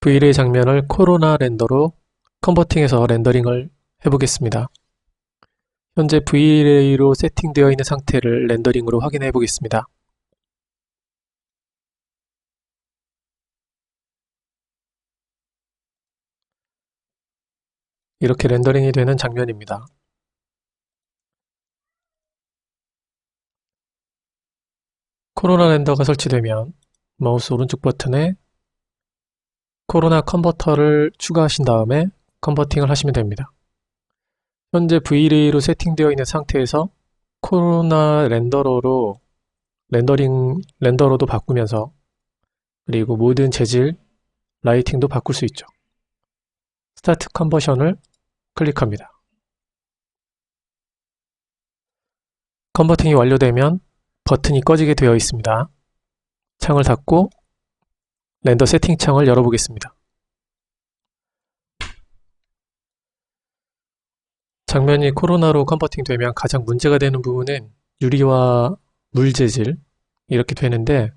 Vray 장면을 코로나 렌더로 컨버팅해서 렌더링을 해보겠습니다. 현재 Vray로 세팅되어 있는 상태를 렌더링으로 확인해 보겠습니다. 이렇게 렌더링이 되는 장면입니다. 코로나 렌더가 설치되면 마우스 오른쪽 버튼에 코로나 컨버터를 추가하신 다음에 컨버팅을 하시면 됩니다. 현재 Vray로 세팅되어 있는 상태에서 코로나 렌더러로 렌더링 렌더로도 바꾸면서 그리고 모든 재질 라이팅도 바꿀 수 있죠. 스타트 컨버션을 클릭합니다. 컨버팅이 완료되면 버튼이 꺼지게 되어 있습니다. 창을 닫고 렌더 세팅 창을 열어보겠습니다. 장면이 코로나로 컨버팅 되면 가장 문제가 되는 부분은 유리와 물 재질 이렇게 되는데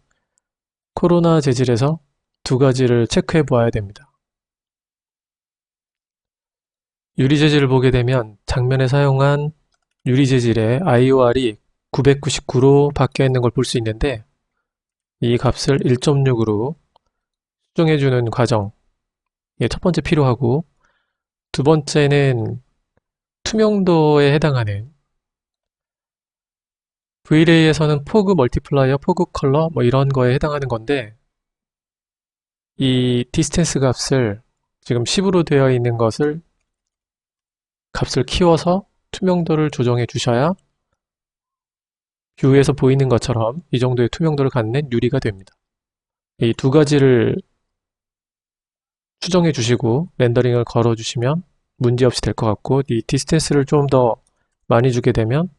코로나 재질에서 두 가지를 체크해 보아야 됩니다. 유리 재질을 보게 되면 장면에 사용한 유리 재질의 IOR이 999로 바뀌어 있는 걸 볼 수 있는데 이 값을 1.6으로 수정해주는 과정 이게 첫 번째 필요하고 두 번째는 투명도에 해당하는 Vray에서는 포그 멀티플라이어, 포그 컬러 뭐 이런 거에 해당하는 건데 이 디스텐스 값을 지금 10으로 되어 있는 것을 값을 키워서 투명도를 조정해 주셔야 뷰에서 보이는 것처럼 이 정도의 투명도를 갖는 유리가 됩니다. 이 두 가지를 수정해 주시고 렌더링을 걸어 주시면 문제없이 될 것 같고 이 디스텐스를 좀 더 많이 주게 되면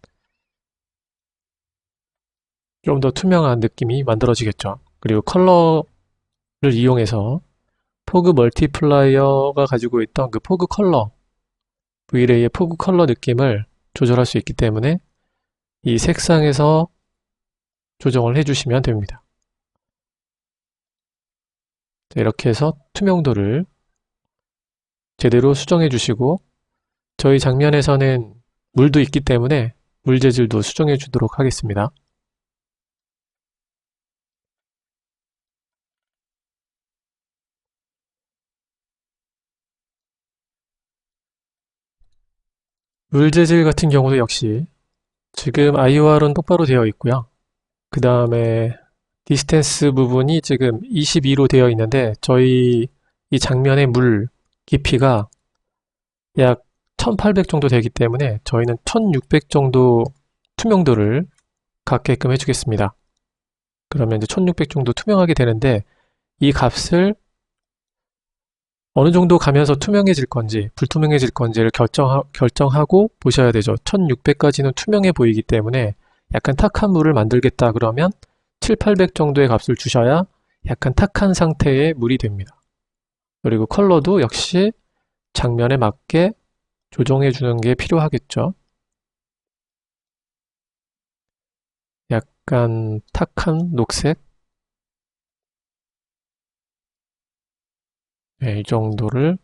좀 더 투명한 느낌이 만들어지겠죠. 그리고 컬러를 이용해서 포그 멀티플라이어가 가지고 있던 그 포그 컬러 Vray의 포그 컬러 느낌을 조절할 수 있기 때문에 이 색상에서 조정을 해주시면 됩니다. 이렇게 해서 투명도를 제대로 수정해 주시고 저희 장면에서는 물도 있기 때문에 물 재질도 수정해 주도록 하겠습니다. 물 재질 같은 경우도 역시 지금 IOR은 똑바로 되어 있고요. 그 다음에 디스텐스 부분이 지금 22로 되어 있는데 저희 이 장면의 물 깊이가 약 1800 정도 되기 때문에 저희는 1600 정도 투명도를 갖게끔 해주겠습니다. 그러면 이제 1600 정도 투명하게 되는데 이 값을 어느 정도 가면서 투명해질 건지 불투명해질 건지를 결정하, 결정하고 보셔야 되죠. 1600까지는 투명해 보이기 때문에 약간 탁한 물을 만들겠다 그러면 7, 800 정도의 값을 주셔야 약간 탁한 상태의 물이 됩니다. 그리고 컬러도 역시 장면에 맞게 조정해 주는 게 필요하겠죠. 약간 탁한 녹색 네, 이 정도를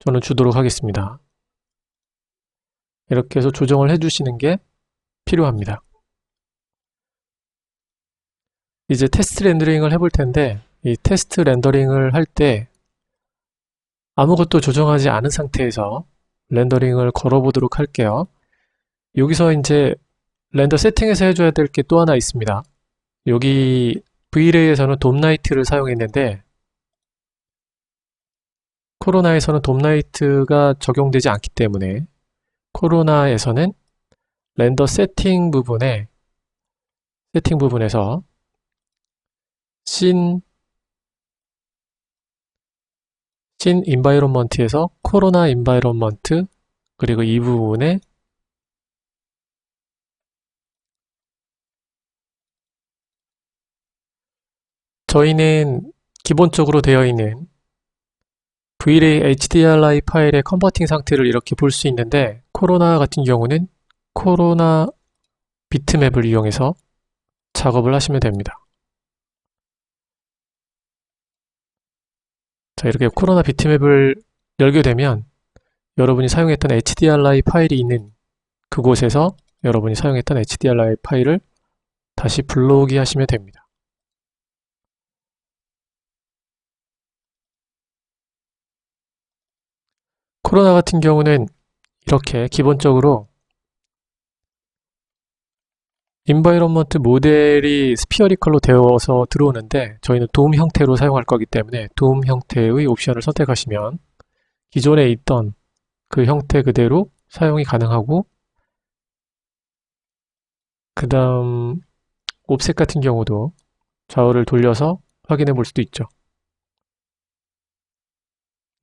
저는 주도록 하겠습니다. 이렇게 해서 조정을 해주시는 게 필요합니다. 이제 테스트 렌더링을 해볼 텐데 이 테스트 렌더링을 할 때 아무것도 조정하지 않은 상태에서 렌더링을 걸어보도록 할게요. 여기서 이제 렌더 세팅에서 해줘야 될 게 또 하나 있습니다. 여기 Vray에서는 돔라이트를 사용했는데 코로나에서는 돔라이트가 적용되지 않기 때문에 코로나에서는 렌더 세팅 부분에 세팅 부분에서 신, 신 인바이론먼트에서 코로나 인바이론먼트 그리고 이 부분에 저희는 기본적으로 되어 있는 Vray HDRI 파일의 컨버팅 상태를 이렇게 볼 수 있는데 코로나 같은 경우는 코로나 비트맵을 이용해서 작업을 하시면 됩니다. 자, 이렇게 코로나 비트맵을 열게 되면 여러분이 사용했던 HDRI 파일이 있는 그곳에서 여러분이 사용했던 HDRI 파일을 다시 불러오기 하시면 됩니다. 코로나 같은 경우는 이렇게 기본적으로 인바이런먼트 모델이 스피어리컬로 되어서 들어오는데 저희는 돔 형태로 사용할 거기 때문에 돔 형태의 옵션을 선택하시면 기존에 있던 그 형태 그대로 사용이 가능하고 그 다음 옵셋 같은 경우도 좌우를 돌려서 확인해 볼 수도 있죠.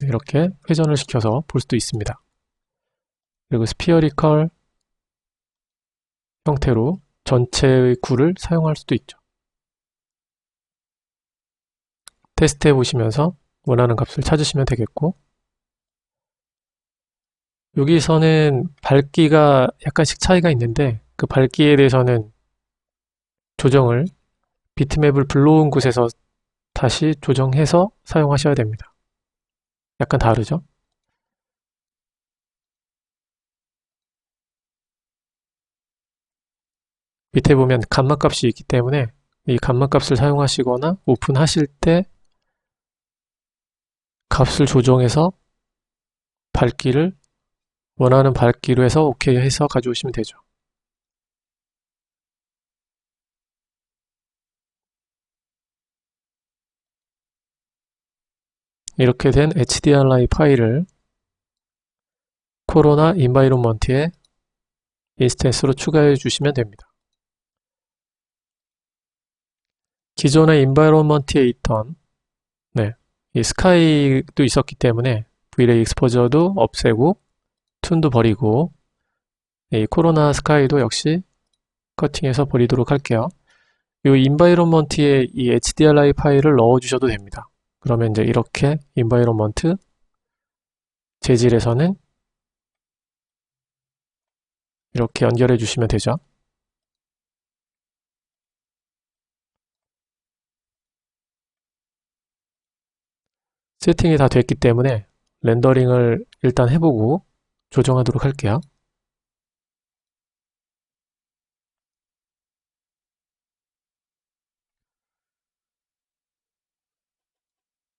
이렇게 회전을 시켜서 볼 수도 있습니다. 그리고 스피어리컬 형태로 전체의 구를 사용할 수도 있죠. 테스트해 보시면서 원하는 값을 찾으시면 되겠고 여기서는 밝기가 약간씩 차이가 있는데 그 밝기에 대해서는 조정을 비트맵을 불러온 곳에서 다시 조정해서 사용하셔야 됩니다. 약간 다르죠? 밑에 보면 감마 값이 있기 때문에 이 감마 값을 사용하시거나 오픈하실 때 값을 조정해서 밝기를 원하는 밝기로 해서 OK 해서 가져오시면 되죠. 이렇게 된 HDRI 파일을 코로나 인바이론먼트에 인스턴스로 추가해 주시면 됩니다. 기존의 인바이론먼트에 있던 네, 이 스카이도 있었기 때문에 V레이 익스포저도 없애고 툰도 버리고 이 코로나 스카이도 역시 커팅해서 버리도록 할게요. 이 인바이론먼트에 이 HDRI 파일을 넣어 주셔도 됩니다. 그러면 이제 이렇게 인바이론먼트 재질에서는 이렇게 연결해 주시면 되죠. 세팅이 다 됐기 때문에 렌더링을 일단 해보고 조정하도록 할게요.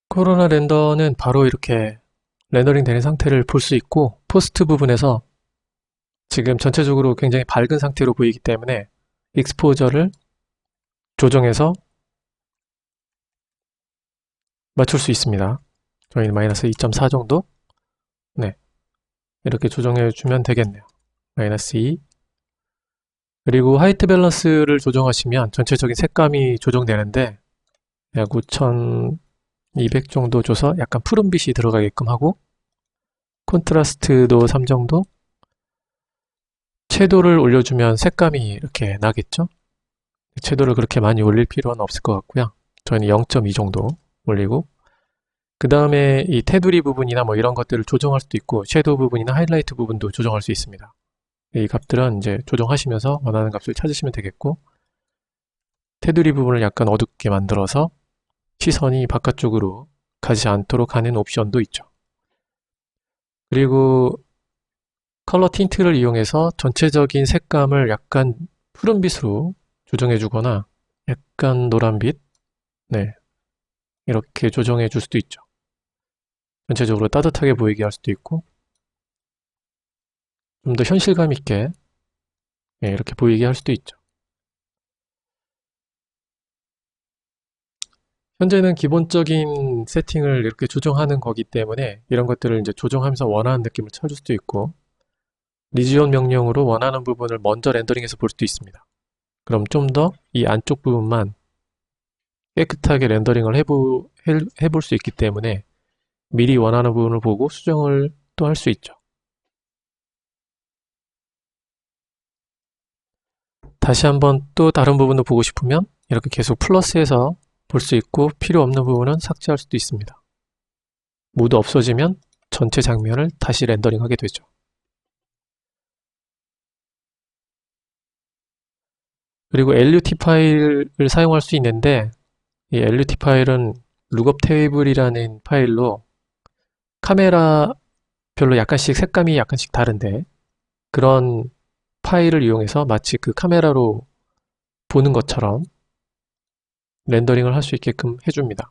코로나 렌더는 바로 이렇게 렌더링 되는 상태를 볼 수 있고 포스트 부분에서 지금 전체적으로 굉장히 밝은 상태로 보이기 때문에 익스포저를 조정해서 맞출 수 있습니다. 저희는 마이너스 2.4 정도 네 이렇게 조정해 주면 되겠네요. 마이너스 2 그리고 하이트 밸런스를 조정하시면 전체적인 색감이 조정되는데 약 5200 정도 줘서 약간 푸른빛이 들어가게끔 하고 콘트라스트도 3 정도 채도를 올려주면 색감이 이렇게 나겠죠? 채도를 그렇게 많이 올릴 필요는 없을 것 같고요. 저희는 0.2 정도 올리고 그 다음에 이 테두리 부분이나 뭐 이런 것들을 조정할 수도 있고 섀도우 부분이나 하이라이트 부분도 조정할 수 있습니다. 이 값들은 이제 조정하시면서 원하는 값을 찾으시면 되겠고 테두리 부분을 약간 어둡게 만들어서 시선이 바깥쪽으로 가지 않도록 하는 옵션도 있죠. 그리고 컬러 틴트를 이용해서 전체적인 색감을 약간 푸른빛으로 조정해 주거나 약간 노란빛 네 이렇게 조정해 줄 수도 있죠. 전체적으로 따뜻하게 보이게 할 수도 있고 좀 더 현실감 있게 네, 이렇게 보이게 할 수도 있죠. 현재는 기본적인 세팅을 이렇게 조정하는 거기 때문에 이런 것들을 이제 조정하면서 원하는 느낌을 찾을 수도 있고 리지온 명령으로 원하는 부분을 먼저 렌더링해서 볼 수도 있습니다. 그럼 좀 더 이 안쪽 부분만 깨끗하게 렌더링을 해보, 해볼 수 있기 때문에 미리 원하는 부분을 보고 수정을 또 할 수 있죠. 다시 한번 또 다른 부분도 보고 싶으면 이렇게 계속 플러스해서 볼 수 있고 필요 없는 부분은 삭제할 수도 있습니다. 모두 없어지면 전체 장면을 다시 렌더링하게 되죠. 그리고 LUT 파일을 사용할 수 있는데 이 LUT 파일은 룩업 테이블이라는 파일로 카메라 별로 약간씩 색감이 약간씩 다른데 그런 파일을 이용해서 마치 그 카메라로 보는 것처럼 렌더링을 할 수 있게끔 해줍니다.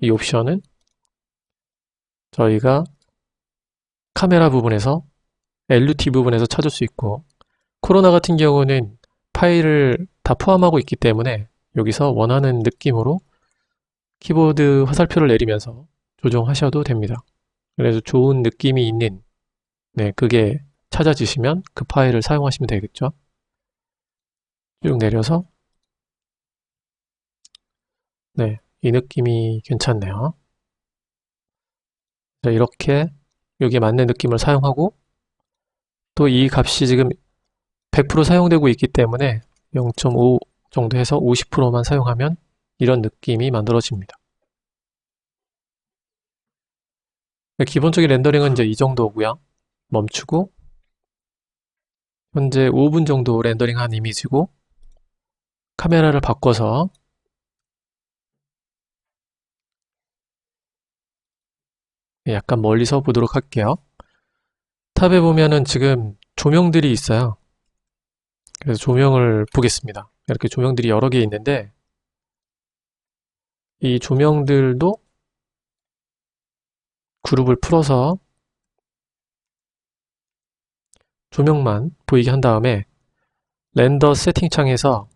이 옵션은 저희가 카메라 부분에서 LUT 부분에서 찾을 수 있고 코로나 같은 경우는 파일을 다 포함하고 있기 때문에 여기서 원하는 느낌으로 키보드 화살표를 내리면서 조정하셔도 됩니다. 그래서 좋은 느낌이 있는 네, 그게 찾아지시면 그 파일을 사용하시면 되겠죠. 쭉 내려서 네, 이 느낌이 괜찮네요. 자, 이렇게 여기에 맞는 느낌을 사용하고 또 이 값이 지금 100% 사용되고 있기 때문에 0.5 정도 해서 50%만 사용하면 이런 느낌이 만들어집니다. 기본적인 렌더링은 이제 이 정도고요. 멈추고 현재 5분 정도 렌더링한 이미지고 카메라를 바꿔서 약간 멀리서 보도록 할게요. 탑에 보면은 지금 조명들이 있어요. 그래서 조명을 보겠습니다. 이렇게 조명들이 여러 개 있는데 이 조명들도 그룹을 풀어서 조명만 보이게 한 다음에 렌더 세팅 창에서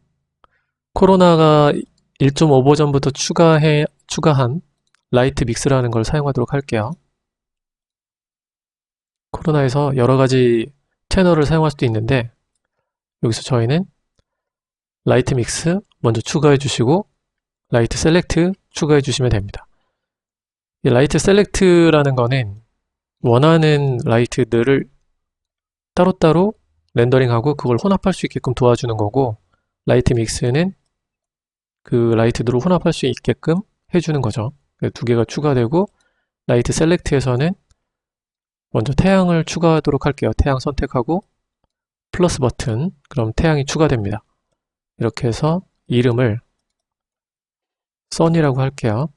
코로나가 1.5 버전부터 추가해, 추가한 라이트 믹스라는 걸 사용하도록 할게요. 코로나에서 여러 가지 채널을 사용할 수도 있는데 여기서 저희는 라이트 믹스 먼저 추가해 주시고 라이트 셀렉트 추가해 주시면 됩니다. 이 라이트 셀렉트라는 거는 원하는 라이트들을 따로따로 렌더링하고 그걸 혼합할 수 있게끔 도와주는 거고 라이트 믹스는 그 라이트들을 혼합할 수 있게끔 해주는 거죠. 두 개가 추가되고 라이트 셀렉트에서는 먼저 태양을 추가하도록 할게요. 태양 선택하고 플러스 버튼 그럼 태양이 추가됩니다. 이렇게 해서 이름을 선이라고 할게요.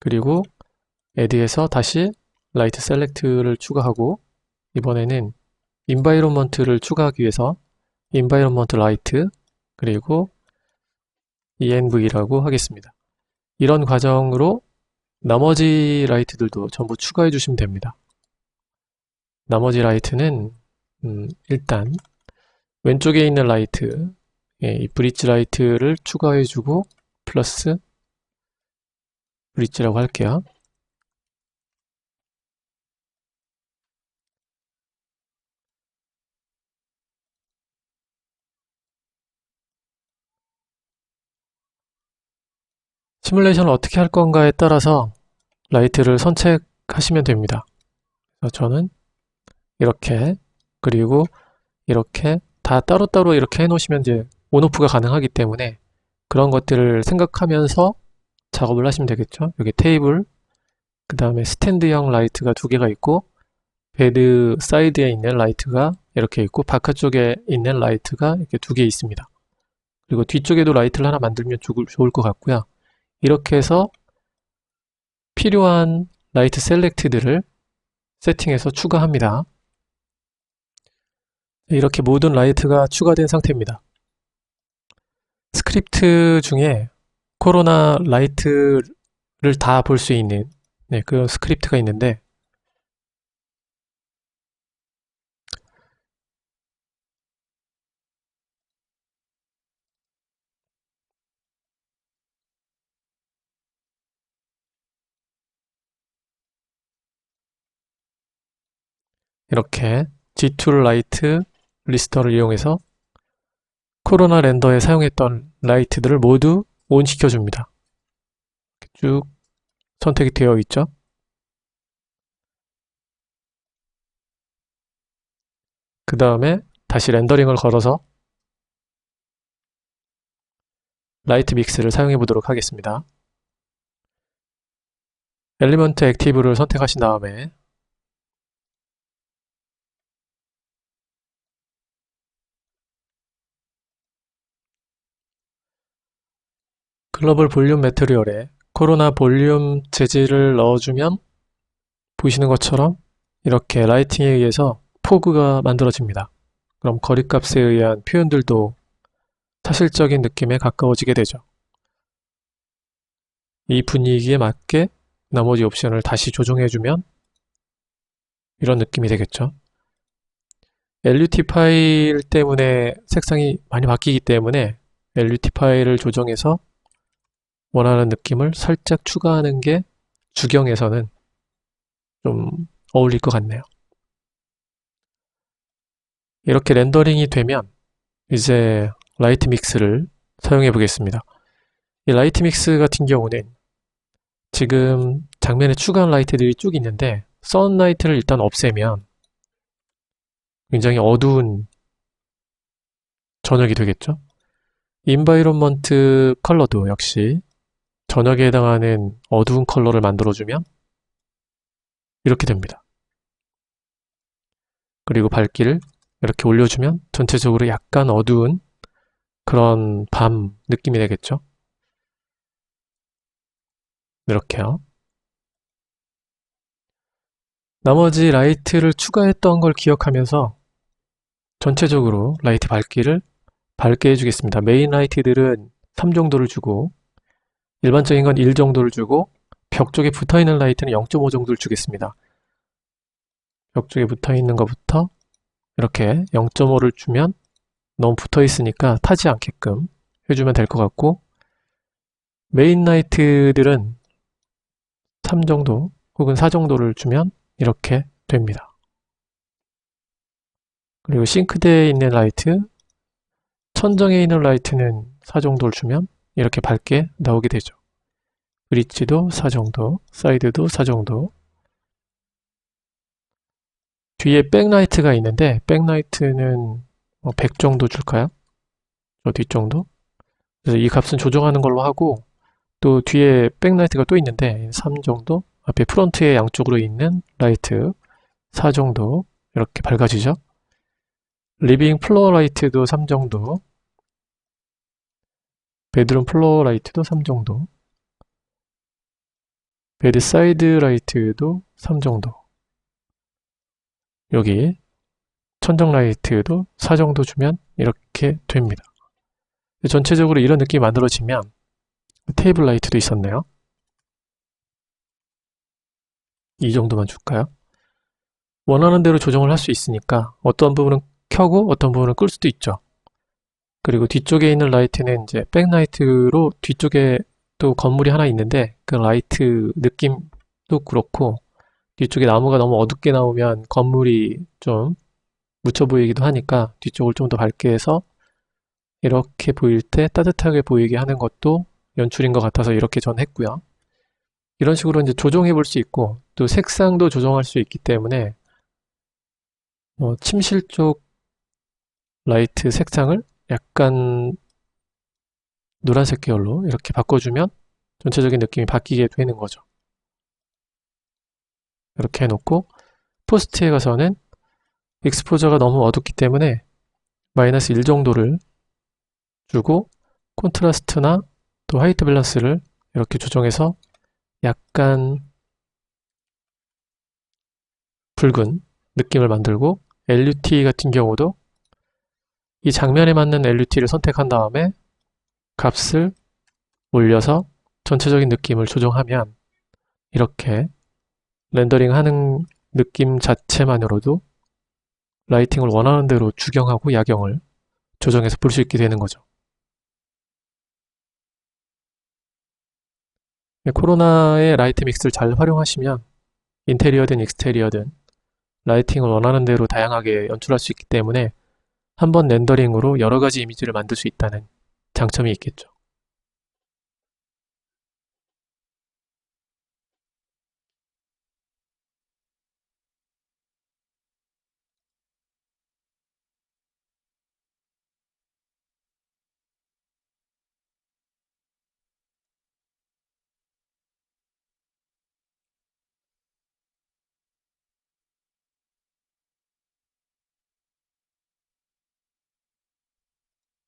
그리고 add에서 다시 라이트 셀렉트를 추가하고 이번에는 인바이로먼트를 추가하기 위해서 인바이로먼트 라이트 그리고 env라고 하겠습니다. 이런 과정으로 나머지 라이트들도 전부 추가해 주시면 됩니다. 나머지 라이트는 음, 일단 왼쪽에 있는 라이트 예, 이 브릿지 라이트를 추가해 주고 플러스 브릿지라고 할게요. 시뮬레이션을 어떻게 할 건가에 따라서 라이트를 선택하시면 됩니다. 저는 이렇게 그리고 이렇게 다 따로따로 이렇게 해놓으시면 이제 온오프가 가능하기 때문에 그런 것들을 생각하면서 작업을 하시면 되겠죠. 여기 테이블, 그 다음에 스탠드형 라이트가 두 개가 있고 베드 사이드에 있는 라이트가 이렇게 있고 바깥쪽에 있는 라이트가 이렇게 두 개 있습니다. 그리고 뒤쪽에도 라이트를 하나 만들면 좋을 것 같고요. 이렇게 해서 필요한 라이트 셀렉트들을 세팅해서 추가합니다. 이렇게 모든 라이트가 추가된 상태입니다. 스크립트 중에 코로나 라이트를 다 볼 수 있는 네, 그런 스크립트가 있는데. 이렇게 G2 라이트 리스터를 이용해서 코로나 렌더에 사용했던 라이트들을 모두 온 시켜줍니다. 쭉 선택이 되어 있죠. 그 다음에 다시 렌더링을 걸어서 라이트 믹스를 사용해 보도록 하겠습니다. 엘리먼트 액티브를 선택하신 다음에 글로벌 볼륨 매트리얼에 코로나 볼륨 재질을 넣어주면 보시는 것처럼 이렇게 라이팅에 의해서 포그가 만들어집니다. 그럼 거리값에 의한 표현들도 사실적인 느낌에 가까워지게 되죠. 이 분위기에 맞게 나머지 옵션을 다시 조정해주면 이런 느낌이 되겠죠. LUT 파일 때문에 색상이 많이 바뀌기 때문에 LUT 파일을 조정해서 원하는 느낌을 살짝 추가하는 게 주경에서는 좀 어울릴 것 같네요. 이렇게 렌더링이 되면 이제 라이트 믹스를 사용해 보겠습니다. 이 라이트 믹스 같은 경우는 지금 장면에 추가한 라이트들이 쭉 있는데 선라이트를 일단 없애면 굉장히 어두운 저녁이 되겠죠. 인바이론먼트 컬러도 역시 저녁에 해당하는 어두운 컬러를 만들어주면 이렇게 됩니다. 그리고 밝기를 이렇게 올려주면 전체적으로 약간 어두운 그런 밤 느낌이 되겠죠. 이렇게요. 나머지 라이트를 추가했던 걸 기억하면서 전체적으로 라이트 밝기를 밝게 해주겠습니다. 메인 라이트들은 3 정도를 주고 일반적인 건 1 정도를 주고 벽 쪽에 붙어있는 라이트는 0.5 정도를 주겠습니다. 벽 쪽에 붙어있는 것부터 이렇게 0.5를 주면 너무 붙어있으니까 타지 않게끔 해주면 될 것 같고 메인 라이트들은 3 정도 혹은 4 정도를 주면 이렇게 됩니다. 그리고 싱크대에 있는 라이트, 천정에 있는 라이트는 4 정도를 주면 이렇게 밝게 나오게 되죠. 브릿지도 4 정도, 사이드도 4 정도 뒤에 백라이트가 있는데 백라이트는 100 정도 줄까요? 저 뒷정도? 그래서 이 값은 조정하는 걸로 하고 또 뒤에 백라이트가 또 있는데 3 정도 앞에 프론트에 양쪽으로 있는 라이트 4 정도 이렇게 밝아지죠 리빙 플로어 라이트도 3 정도 베드룸 플로어 라이트도 3 정도 베드 사이드 라이트도 3 정도 여기 천정 라이트도 4 정도 주면 이렇게 됩니다 전체적으로 이런 느낌이 만들어지면 테이블 라이트도 있었네요. 이 정도만 줄까요? 원하는 대로 조정을 할 수 있으니까 어떤 부분은 켜고 어떤 부분은 끌 수도 있죠. 그리고 뒤쪽에 있는 라이트는 이제 백라이트로 뒤쪽에 또 건물이 하나 있는데 그 라이트 느낌도 그렇고 뒤쪽에 나무가 너무 어둡게 나오면 건물이 좀 묻혀 보이기도 하니까 뒤쪽을 좀 더 밝게 해서 이렇게 보일 때 따뜻하게 보이게 하는 것도 연출인 것 같아서 이렇게 전 했고요. 이런 식으로 이제 조정해 볼 수 있고 또 색상도 조정할 수 있기 때문에 어, 침실 쪽 라이트 색상을 약간 노란색 계열로 이렇게 바꿔주면 전체적인 느낌이 바뀌게 되는 거죠. 이렇게 해놓고 포스트에 가서는 익스포저가 너무 어둡기 때문에 마이너스 1 정도를 주고 콘트라스트나 또 화이트 밸런스를 이렇게 조정해서 약간 붉은 느낌을 만들고 LUT 같은 경우도 이 장면에 맞는 LUT를 선택한 다음에 값을 올려서 전체적인 느낌을 조정하면 이렇게 렌더링 하는 느낌 자체만으로도 라이팅을 원하는 대로 주경하고 야경을 조정해서 볼 수 있게 되는 거죠. 네, 코로나의 라이트 믹스를 잘 활용하시면 인테리어든 익스테리어든 라이팅을 원하는 대로 다양하게 연출할 수 있기 때문에 한 번 렌더링으로 여러 가지 이미지를 만들 수 있다는 장점이 있겠죠.